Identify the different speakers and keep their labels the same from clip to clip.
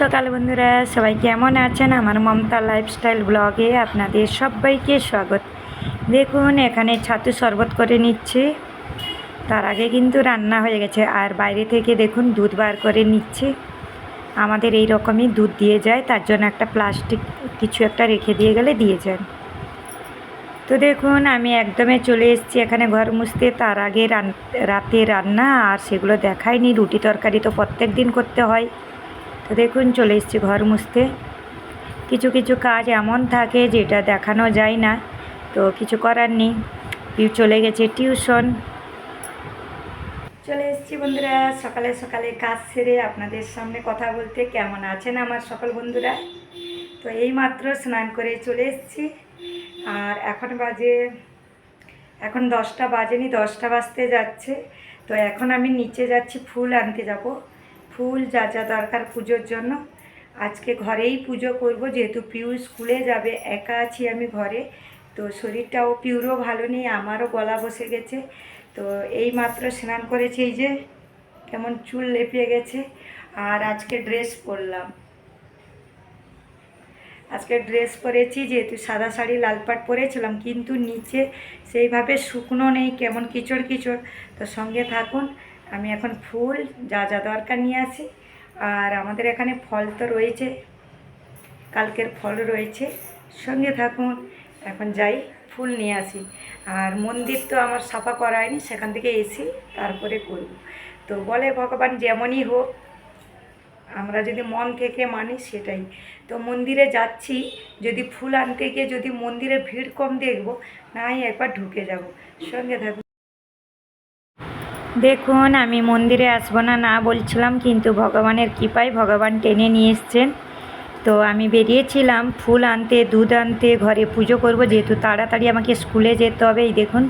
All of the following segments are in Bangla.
Speaker 1: সকাল বন্ধুরা, সবাই কেমন আছেন? আমার মমতা লাইফস্টাইল ব্লগে আপনাদের সবাইকে স্বাগত। দেখুন, এখানে ছাতু শরবত করে নিচ্ছে। তার আগে কিন্তু রান্না হয়ে গেছে। আর বাইরে থেকে দেখুন, দুধ বার করে নিচ্ছে। আমাদের এই রকমই দুধ দিয়ে যায়। তার জন্য একটা প্লাস্টিক কিছু একটা রেখে দিয়ে গেলে দিয়ে যান তো দেখুন, আমি একদমে চলে এসেছি এখানে ঘর মুছতে। তার আগে রাতে রান্না আর সেগুলো দেখাইনি। রুটি তরকারি তো প্রত্যেক দিন করতে হয়। তো দেখুন, চলে এসেছি ঘর মুছতে। কিছু কিছু কাজ এমন থাকে যেটা দেখানো যায় না, তো কিছু করার নেই। পিউ চলে গেছে টিউশন। চলে এসেছি বন্ধুরা, সকালে সকালে কাজ সেরে আপনাদের সামনে কথা বলতে কেমন আছেন আমার সকল বন্ধুরা? তো এই মাত্র স্নান করে চলে এসেছি। আর এখন বাজে, এখন দশটা বাজেনি, দশটা বাজতে যাচ্ছে। তো এখন আমি নিচে যাচ্ছি, ফুল আনতে যাব। ফুল যা যা দরকার পুজোর জন্য। আজকে ঘরেই পুজো করব, যেহেতু পিউ স্কুলে যাবে, একা আছি আমি ঘরে। তো শরীরটাও পিউরও ভালো নেই, আমারও গলা বসে গেছে। তো এই মাত্র স্নান করেছি, এই যে কেমন চুল লেপিয়ে গেছে। আর আজকে ড্রেস পরলাম। আজকে ড্রেস পরেছি, যেহেতু সাদা শাড়ি, লাল পাট পরেছিলাম, কিন্তু নিচে সেইভাবে শুকনো নেই, কেমন কিচড় কিচড়। তো সঙ্গে থাকুন আমি এখন ফুল, যা যা দরকার নিয়ে আসি আর আমাদের এখানে ফল তো রয়েছে, কালকের ফল রয়েছে। সঙ্গে থাকুন, এখন যাই ফুল নিয়ে আসি। আর মন্দির তো আমার সাফা করা হয়নি সেখান থেকে এসি তারপরে করব। তো বলে ভগবান যেমনই হোক, আমরা যদি মন থেকে মানি সেটাই। তো মন্দিরে যাচ্ছি, যদি ফুল আনতে গিয়ে যদি মন্দিরে ভিড় কম দেখব, নাই একবার ঢুকে যাব। সঙ্গে থাকুন। দেখুন, আমি মন্দিরে আসব না না বলছিলাম, কিন্তু ভগবানের কৃপায় ভগবান টেনে নিয়ে এসছেন। তো আমি বেরিয়েছিলাম, ফুল আনতে, দুধ আনতে, ঘরে পুজো করব, যেহেতু তাড়াতাড়ি আমাকে স্কুলে যেতে হবে, এই দেখুন,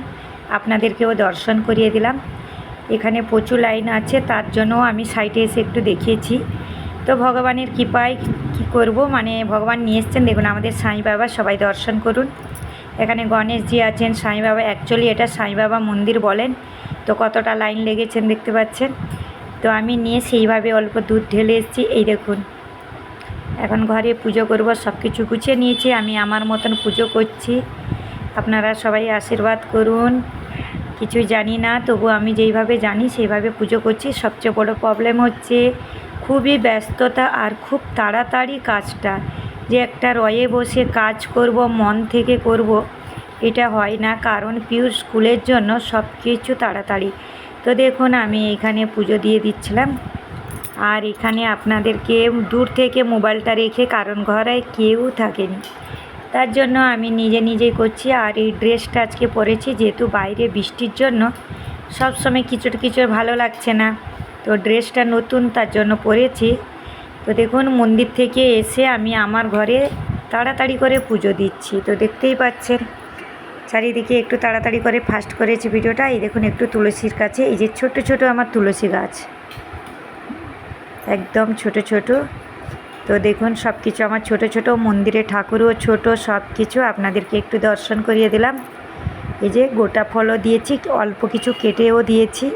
Speaker 1: আপনাদেরকেও দর্শন করিয়ে দিলাম। এখানে প্রচুর লাইন আছে, তার জন্য আমি সাইডে এসে একটু দেখিয়েছি। তো ভগবানের কৃপায় কী করব মানে ভগবান নিয়ে এসছেন, দেখুন, আমাদের সাঁই বাবা সবাই দর্শন করুন। এখানে গণেশজি আছেন সাঁই বাবা অ্যাকচুয়ালি এটা সাঁই বাবা মন্দির বলেন। তো কতটা লাইন লেগেছেন দেখতে পাচ্ছেন? তো আমি নিয়ে সেইভাবে অল্প দুধ ঢেলে এসেছি, এই দেখুন। এখন ঘরে পুজো করব সব কিছু গুছিয়ে নিয়েছি, আমি আমার মতন পুজো করছি। আপনারা সবাই আশীর্বাদ করুন। কিছু জানি না তবু আমি যেইভাবে জানি সেইভাবে পুজো করছি। সবচেয়ে বড় প্রবলেম হচ্ছে খুবই ব্যস্ততা আর খুব তাড়াতাড়ি কাজটা। যে একটা রয়ে বসে কাজ করব, মন থেকে করব, এটা হয় না। কারণ পিউর স্কুলের জন্য সব কিছু তাড়াতাড়ি। তো দেখুন, আমি এখানে পুজো দিয়ে দিচ্ছিলাম। আর এখানে আপনাদেরকে দূর থেকে মোবাইলটা রেখে কারণ ঘরে কেউ থাকেনি। তার জন্য আমি নিজে নিজেই করছি। আর এই ড্রেসটা আজকে পরেছি। যেহেতু বাইরে বৃষ্টির জন্য সব সময় কিচড় কিচড় ভালো লাগছে না। তো ড্রেসটা নতুন, তার জন্য পরেছি। তো দেখুন, মন্দির থেকে এসে আমি আমার ঘরে তাড়াতাড়ি করে পুজো দিচ্ছি। তো দেখতেই পাচ্ছেন, চারিদিকে একটু তাড়াতাড়ি করে ফাস্ট করেছি ভিডিওটা। এই দেখুন, একটু তুলসীর কাছে, এই যে ছোট ছোট আমার তুলসী গাছ। একদম ছোট ছোট। তো দেখুন সব কিছু আমার ছোট ছোট, মন্দিরে ঠাকুরও ছোট সব কিছু আপনাদেরকে একটু দর্শন করিয়ে দিলাম। এই যে গোটা ফলও দিয়েছি, অল্প কিছু কেটেও দিয়েছি।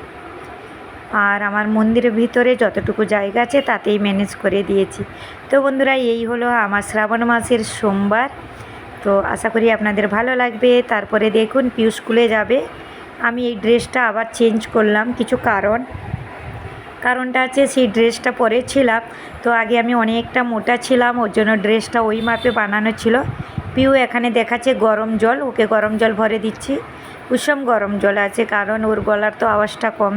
Speaker 1: আর আমার মন্দিরের ভিতরে যতটুকু জায়গা আছে তাতেই ম্যানেজ করে দিয়েছি। তো বন্ধুরা, এই হলো আমার শ্রাবণ মাসের সোমবার। তো আশা করি আপনাদের ভালো লাগবে। তারপরে দেখুন, পিউ স্কুলে যাবে। আমি এই ড্রেসটা আবার চেঞ্জ করলাম কিছু কারণ। কারণটা আছে সেই ড্রেসটা পরেছিলাম তো আগে আমি অনেকটা মোটা ছিলাম, ওর জন্য ড্রেসটা ওই মাপে বানানো ছিল। পিউ এখানে দেখাচ্ছে গরম জল, ওকে গরম জল ভরে দিচ্ছি। কুসুম গরম জল আছে, কারণ ওর গলার তো আওয়াজটা কম।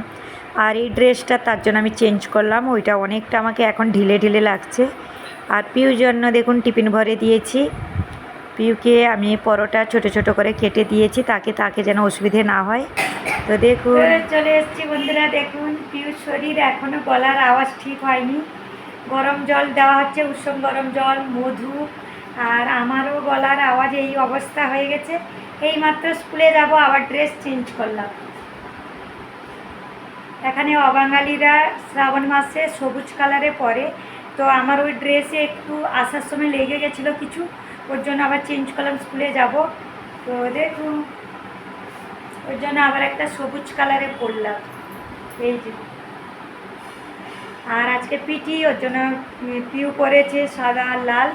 Speaker 1: আর এই ড্রেসটা তার জন্য আমি চেঞ্জ করলাম। ওইটা অনেকটা আমাকে এখন ঢিলে ঢিলে লাগছে। আর পিউর জন্য দেখুন, টিফিন ভরে দিয়েছি। পিউকে আমি পরোটা ছোট ছোট করে কেটে দিয়েছি, তাকে তাকে যেন অসুবিধে না হয়। তো দেখুন। চলে এসেছি বন্ধুরা, দেখুন, পিউর শরীর এখনও গলার আওয়াজ ঠিক হয়নি। গরম জল দেওয়া হচ্ছে, উষ্ণ গরম জল, মধু, আর আমারও গলার আওয়াজ এই অবস্থা হয়ে গেছে। এই মাত্র স্কুলে যাব, আবার ড্রেস চেঞ্জ করলাম। এখানে অবাঙালিরা শ্রাবণ মাসে সবুজ কালারে পরে। তো আমার ওই ড্রেসে একটু আসার সময় লেগে গেছিল কিছু, ওর জন্য আবার চেঞ্জ করলাম, স্কুলে যাব। তো দেখুন, ওর জন্য আবার একটা সবুজ কালারে পরলাম। এই যে। আর আজকে পিটি ওর জন্য পিউ করেছে সাদা আর লাল।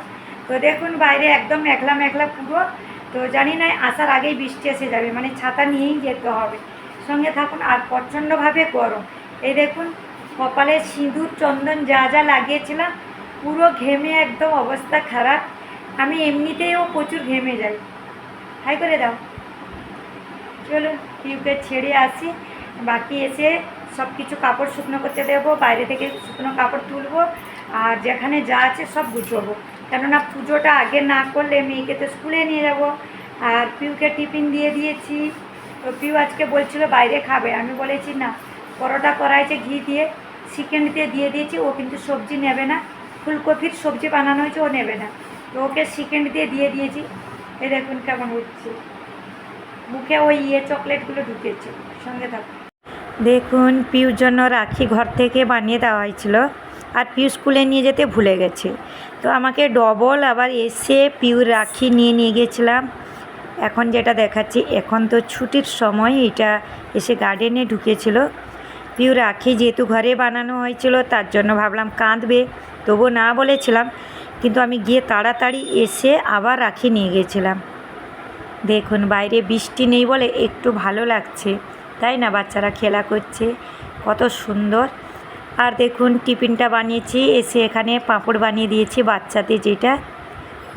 Speaker 1: তো দেখুন, বাইরে একদম মেঘলা মেঘলা পুরো। তো জানি না, আসার আগেই বৃষ্টি এসে যাবে মানে ছাতা নিয়েই যেতে হবে। সঙ্গে থাকুন আর প্রচণ্ডভাবে গরম। এই দেখুন, কপালে সিঁদুর, চন্দন যা যা লাগিয়েছিলাম, পুরো ঘেমে একদম অবস্থা খারাপ। আমি এমনিতেও প্রচুর ঘেমে যাই। হাই করে দাও। চলো পিউকে ছেড়ে আসি। বাকি এসে সব কিছু কাপড় শুকনো করতে দেবো, বাইরে থেকে শুকনো কাপড় তুলবো, আর যেখানে যা আছে সব গুছোবো। কেননা পুজোটা আগে না করলে মেয়েকে তো স্কুলে নিয়ে যাব। আর পিউকে টিফিন দিয়ে দিয়েছি। তো পিউ আজকে বলছিল বাইরে খাবে। আমি বলেছি, না, পরোটা করা হয়েছে ঘি দিয়ে, চিকেন দিয়ে দিয়ে দিয়েছি, ও কিন্তু সবজি নেবে না। ফুলকপির সবজি বানানো হয়েছে, ও নেবে না। তো ওকে চিকেন দিয়ে দিয়ে দিয়েছি। এ দেখুন কেমন হচ্ছে। মুখে ওই ইয়ে চকলেটগুলো ঢুকেছে। সঙ্গে থাকো দেখুন পিউর জন্য রাখি ঘর থেকে বানিয়ে দেওয়া হয়েছিল। আর পিউ স্কুলে নিয়ে যেতে ভুলে গেছে। তো আমাকে ডবল আবার এসে পিউর রাখি নিয়ে নিয়ে গেছিলাম। এখন যেটা দেখাচ্ছি, এখন তো ছুটির সময় এটা এসে গার্ডেনে ঢুকেছিল। পিউ রাখি যেহেতু ঘরে বানানো হয়েছিল, তার জন্য ভাবলাম কাঁদবে তবু না বলেছিলাম। কিন্তু আমি গিয়ে তাড়াতাড়ি এসে আবার রাখি নিয়ে গেছিলাম। দেখুন, বাইরে বৃষ্টি নেই বলে একটু ভালো লাগছে। তাই না, বাচ্চারা খেলা করছে, কত সুন্দর। আর দেখুন, টিফিনটা বানিয়েছি, এসে এখানে পাঁপড় বানিয়ে দিয়েছি বাচ্চাদের যেটা।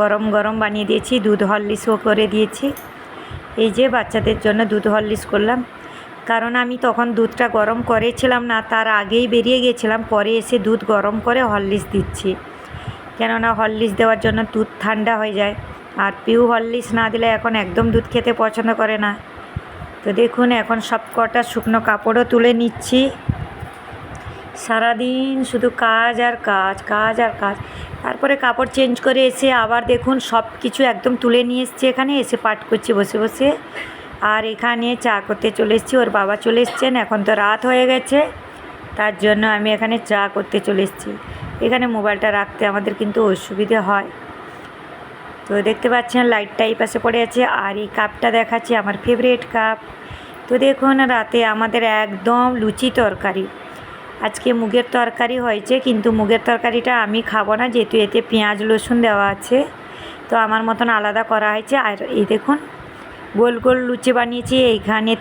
Speaker 1: গরম গরম বানিয়ে দিয়েছি, দুধ হরলিক্সও করে দিয়েছি। এই যে বাচ্চাদের জন্য দুধ হরলিক্স করলাম। কারণ আমি তখন দুধটা গরম করেছিলাম না, তার আগেই বেরিয়ে গেছিলাম, পরে এসে দুধ গরম করে হরলিক্স দিচ্ছি। কেননা হরলিক্স দেওয়ার জন্য দুধ ঠান্ডা হয়ে যায়। আর পিউ হরলিক্স না দিলে এখন একদম দুধ খেতে পছন্দ করে না। তো দেখুন, এখন সব কটা শুকনো কাপড়ও তুলে নিচ্ছি। সারাদিন শুধু কাজ আর কাজ কাজ আর কাজ। তারপরে কাপড় চেঞ্জ করে এসে আবার দেখুন সব কিছু একদম তুলে নিয়ে এসছি এখানে, এসে পাঠ করছি বসে বসে। আর এখানে চা করতে চলে এসেছি, ওর বাবা চলে এসছেন, এখন তো রাত হয়ে গেছে। তার জন্য আমি এখানে চা করতে চলে এসেছি। এখানে মোবাইলটা রাখতে আমাদের কিন্তু অসুবিধে হয়। তো দেখতে পাচ্ছেন লাইটটা এই পাশে পড়ে আছে, আর এই কাপটা দেখাচ্ছি আমার ফেভারিট কাপ। তো দেখুন রাতে আমাদের একদম লুচি তরকারি। আজকে মুগের তরকারি হয়েছে, কিন্তু মুগের তরকারিটা আমি খাব না, যেহেতু এতে পেঁয়াজ, রসুন দেওয়া আছে। তো আমার মতন আলাদা করা হয়েছে। আর এই দেখুন, গোল গোল লুচি বানিয়েছি, এইখানে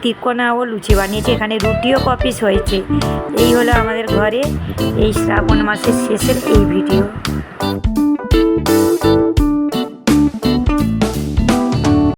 Speaker 1: ও লুচি বানিয়েছি, এখানে রুটিও কপিস হয়েছে। এই হলো আমাদের ঘরে, এই শ্রাবণ মাসের শেষের এই ভিডিও।